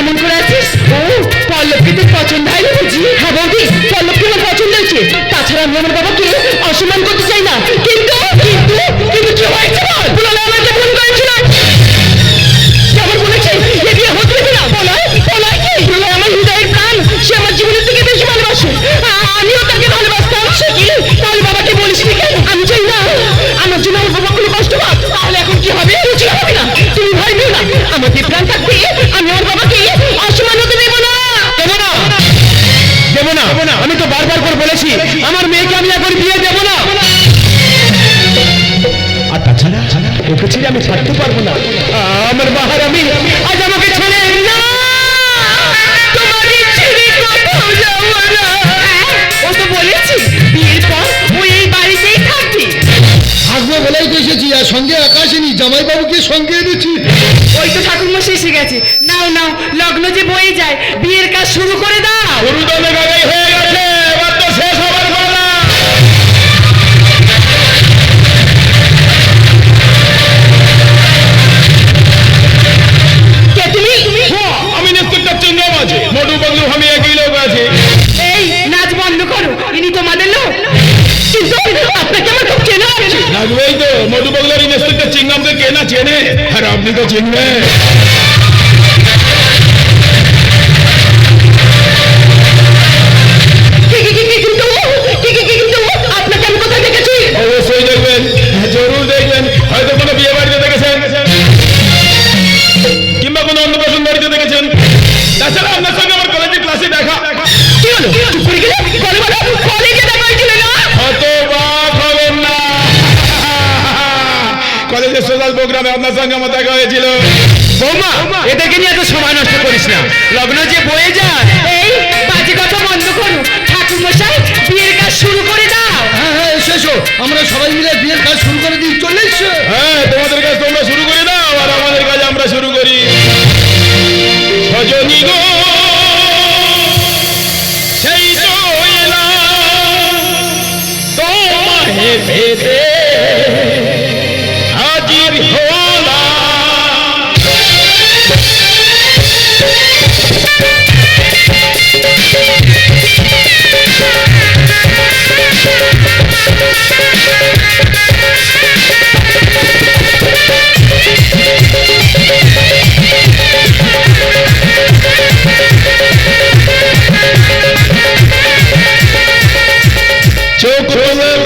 এমন করে আছিস? ও, পল্লবকে তোর পছন্দ হয়নি বুঝি? হ্যাঁ বৌদি, পল্লবকে আমার পছন্দ হয়েছে। তাছাড়া আমি আমার আমার মেয়েকে আমি এখন বিয়ে দেবো না। আর তাছাড়া ওকে ছেড়ে আমি ছাড়তে পারব না। আমার বাহার আমি আজ আমাকে ছেড়ে না। তোমাকে ছেড়ে কোথাও যাব না। ও তো বলেছি বিয়ের পর ও এই বাড়িতেই থাকবে। আসব বলেই তো এসেছি আর সঙ্গে একা আসেনি জামাইবাবুকে সঙ্গে এনেছি। ওই তো ঠাকুরমশাই এসে গেছে। নাও নাও লগ্ন যে বয়ে যায় বিয়ের কাজ শুরু করে দাও। গুরুদমে গাগাই হয়ে আর আপনি তো চিনবেন কি কলেজের সোশ্যাল প্রোগ্রামে আপনার সঙ্গে আমার দেখা হয়েছিল। বৌমা এদেরকে নিয়ে এত সময় নষ্ট করিস না। লগ্ন যে বয়ে যায় এই বাজে কথা বন্ধ করো ঠাকুর মশাই বিয়ের কাজ শুরু করে দাও। হ্যাঁ হ্যাঁ আমরা সবাই মিলে বিয়ের কাজ শুরু করে দিই। চলে এসছো হ্যাঁ তোমাদের কাজ তোমরা শুরু করে দাও আর আমাদের কাজ আমরা শুরু করি। সজনী গো সেই তো এলাম। তোমাহে ভেদে Chega!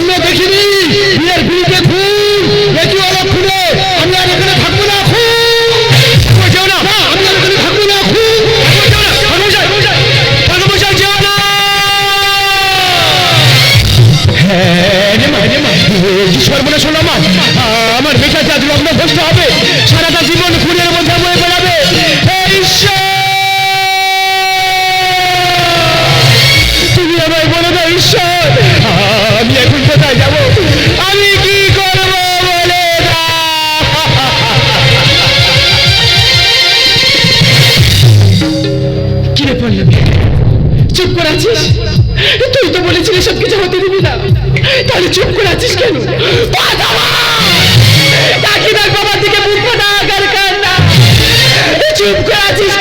Emre Tekin'i চুপ করে আছিস কেন? ডাকি ডাক বাবার দিকে মুখ না চুপ করে আছিস